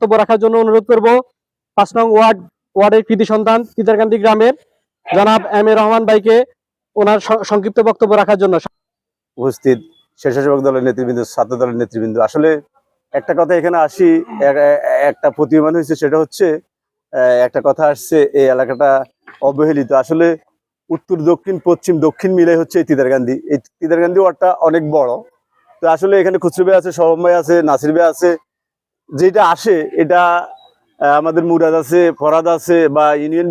বক্তব্য রাখার জন্য অনুরোধ করব। পাঁচ নং ওয়ার্ড, ওয়ার্ডের কৃতি সন্তান, তিতারকান্দি গ্রামের জনাব এম এ রহমান ভাইকে ওনার সংক্ষিপ্ত বক্তব্য রাখার জন্য। উপস্থিত স্বেচ্ছাসেবক দলের নেতৃবৃন্দ, ছাত্র দলের নেতৃবৃন্দ। আসলে একটা কথা এখানে আসি একটা প্রতীয়মান হয়েছে, সেটা হচ্ছে একটা কথা আসছে, এই এলাকাটা অবহেলিত। আসলে উত্তর, দক্ষিণ, পশ্চিম, দক্ষিণ মিলে হচ্ছে এই তিদারকান্দি এই তিদারকান্দি ওয়ার্ডটা অনেক বড়। তো আসলে এখানে খুচরু ভাই আছে ভাই আছে, নাসির আছে যেটা আসে, এটা আমাদের মুরাদ আছে, ফরাদ আছে বা ইউনিয়ন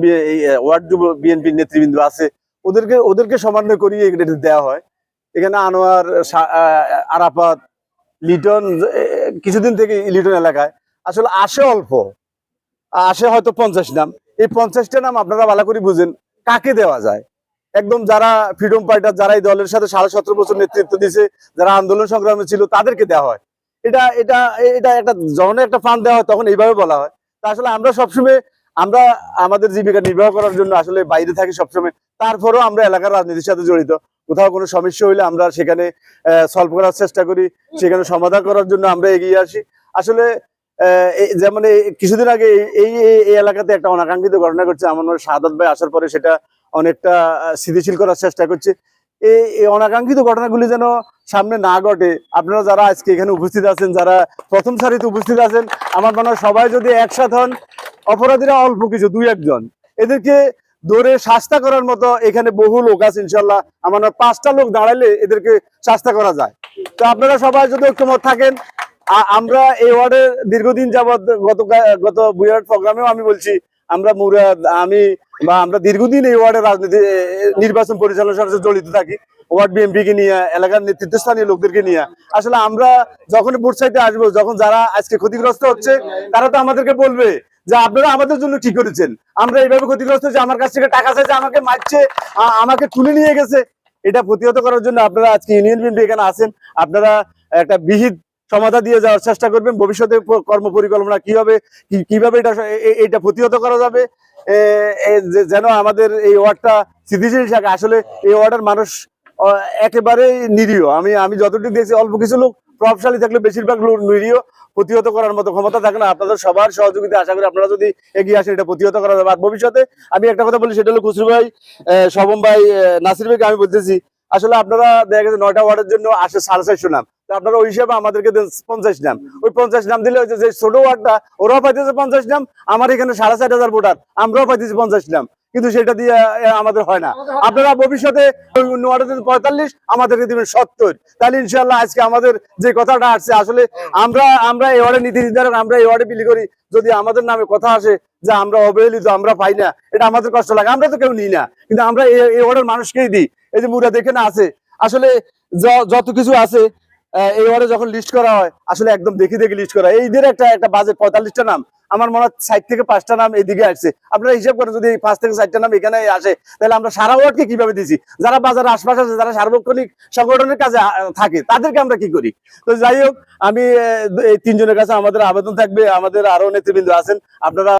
ওয়ার্ড বিএনপির নেতৃবৃন্দ আছে, ওদেরকে ওদেরকে সমন্বয় করিয়ে এটা দেওয়া হয়। এখানে আনোয়ার আরাফাত, লিটন কিছুদিন থেকে লিটন এলাকায়। আসলে আসে অল্প, আসে হয়তো পঞ্চাশ নাম। এই পঞ্চাশটা নাম আপনারা ভালো করে বুঝেন, কাকে দেওয়া যায়? একদম যারা ফ্রিডম ফাইটার যারা এই দলের সাথে সাড়ে সতেরো বছর নেতৃত্ব দিছে, যারা আন্দোলন সংগ্রামে ছিল, তাদেরকে দেওয়া হয়। এটা এটা এটা একটা যখন একটা ফান্ড দেওয়া হয় তখন এইভাবে বলা হয়। তা আসলে আমরা সবসময়, আমরা আমাদের জীবিকা নির্বাহ করার জন্য আসলে বাইরে থাকি সবসময়। তারপরেও আমরা এলাকার রাজনীতির সাথে জড়িত। কোথাও কোনো সমস্যা হইলে আমরা সেখানে সলভ করার চেষ্টা করি। সেখানে সমাধান করার জন্য আমরা এগিয়ে আসি। আসলে যেমন কিছুদিন আগে এই- এই এলাকাতে একটা অনাকাঙ্ক্ষিত ঘটনা ঘটছে। আমার শাহাদাত ভাই আসার পরে সেটা অনেকটা স্থিতিশীল করার চেষ্টা করছে। এই অনাকাঙ্ক্ষিত ঘটনাগুলি যেন সামনে না ঘটে। আপনারা যারা আজকে এখানে উপস্থিত আছেন, যারা প্রথম সারিতে উপস্থিত আছেন, আমার মনে হয় সবাই যদি একসাথে হন, অপরাধীরা অল্প কিছু, দুই একজন। এদেরকে ধরে শাস্তা করার মতো এখানে বহু লোক আছে, ইনশাল্লাহ। আমার পাঁচটা লোক দাঁড়াইলে এদেরকে শাস্তা করা যায়। তো আপনারা সবাই যদি ঐক্যমত থাকেন আমরা এই ওয়ার্ডে দীর্ঘদিন যাবৎ গত গত বুয়ার্ড প্রোগ্রামেও আমি বলছি আমরা আমি বা আমরা দীর্ঘদিন এই ওয়ার্ডের রাজনীতি নির্বাচন পরিচালনার সাথে জড়িত থাকি। ওয়ার্ড বিএমপি কে নিয়ে, এলাকার নেতৃত্বস্থানীয় লোকদেরকে নিয়ে। আসলে আমরা যখন ভোট চাইতে আসব, যখন যারা আজকে ক্ষতিগ্রস্ত হচ্ছে, তারা তো আমাদেরকে বলবে যে আপনারা আমাদের জন্য ঠিক করেছেন। আমরা এইভাবে ক্ষতিগ্রস্ত হচ্ছে আমার কাছ থেকে টাকা চাইছে, আমাকে মারছে আমাকে তুলে নিয়ে গেছে। এটা প্রতিহত করার জন্য আপনারা আজকে ইউনিয়ন বিএনপি এখানে আছেন। আপনারা একটা বিহিত সমাধা দিয়ে যাওয়ার চেষ্টা করবেন। ভবিষ্যতে কর্ম পরিকল্পনা কি হবে? কীভাবে এটা এটা প্রতিহত করা যাবে? যেন আমাদের এই ওয়ার্ডটা স্থিতিশীল থাকে। আসলে এই ওয়ার্ডের মানুষ একেবারে নিরীহ। আমি আমি যতটুকু দেখছি, অল্প কিছু লোক প্রভাবশালী থাকলে বেশিরভাগ লোক নিরীহ। প্রতিহত করার মতো ক্ষমতা থাকে না আপনাদের সবার সহযোগিতা আশা করি আপনারা যদি এগিয়ে আসেন, এটা প্রতিহত করা যাবে। আর ভবিষ্যতে আমি একটা কথা বলি, সেটা হলো খুসরু ভাই শবম ভাই নাসির ভাইকে আমি বলতেছি, আসলে আপনারা দেখা গেছে নয়টা ওয়ার্ডের জন্য আসে সাড়ে চারশো নাম। আপনারা ওই হিসাবে আমাদেরকে দেন পঞ্চাশ নাম। ওই পঞ্চাশ নাম দিলে যে ছোট ওয়ার্ডটা, ওরাও পাইতেছে পঞ্চাশ নাম, আমার এখানে সাড়ে চার হাজার ভোটার, আমরাও পাইতেছি পঞ্চাশ নাম। কিন্তু সেটা দিয়ে আমাদের হয় না। আপনারা ভবিষ্যতে পঁয়তাল্লিশ, আমাদেরকে দিবেন সত্তর। তাহলে ইনশাল্লাহ আজকে আমাদের যে কথাটা আসছে, আসলে আমরা আমরা এই ওয়ার্ডে নীতি নির্ধারক আমরা এই ওয়ার্ডে বিলি করি, যদি আমাদের নামে কথা আসে যে আমরা অবহেলিত, আমরা পাই না, এটা আমাদের কষ্ট লাগে। আমরা তো কেউ নিই না, কিন্তু আমরা এই ওয়ার্ডের মানুষকেই দিই। এই যে মুরা দেখে না আছে। আসলে যত কিছু আছে এই ওয়ার্ডে যখন লিস্ট করা হয় আসলে একদম দেখে দেখে লিস্ট করা। এইদের একটা একটা বাজেট পঁয়তাল্লিশটা নাম। আমার মনে হয় ষাট থেকে পাঁচটা নাম এইদিকে আসছে। আপনারা হিসাব করেন যদি পাঁচ থেকে ষাটটা নাম এখানে আসে তাহলে আমরা সারা ওয়ার্ডকে কীভাবে দিছি? যারা বাজারের আশপাশে আছে যারা সার্বক্ষণিক সংগঠনের আহ, থাকে তাদেরকে আমরা কি করি? তো যাই হোক আমি এই তিনজনের কাছে আমাদের আবেদন থাকবে আমাদের আরও নেতৃবৃন্দ আছেন আপনারা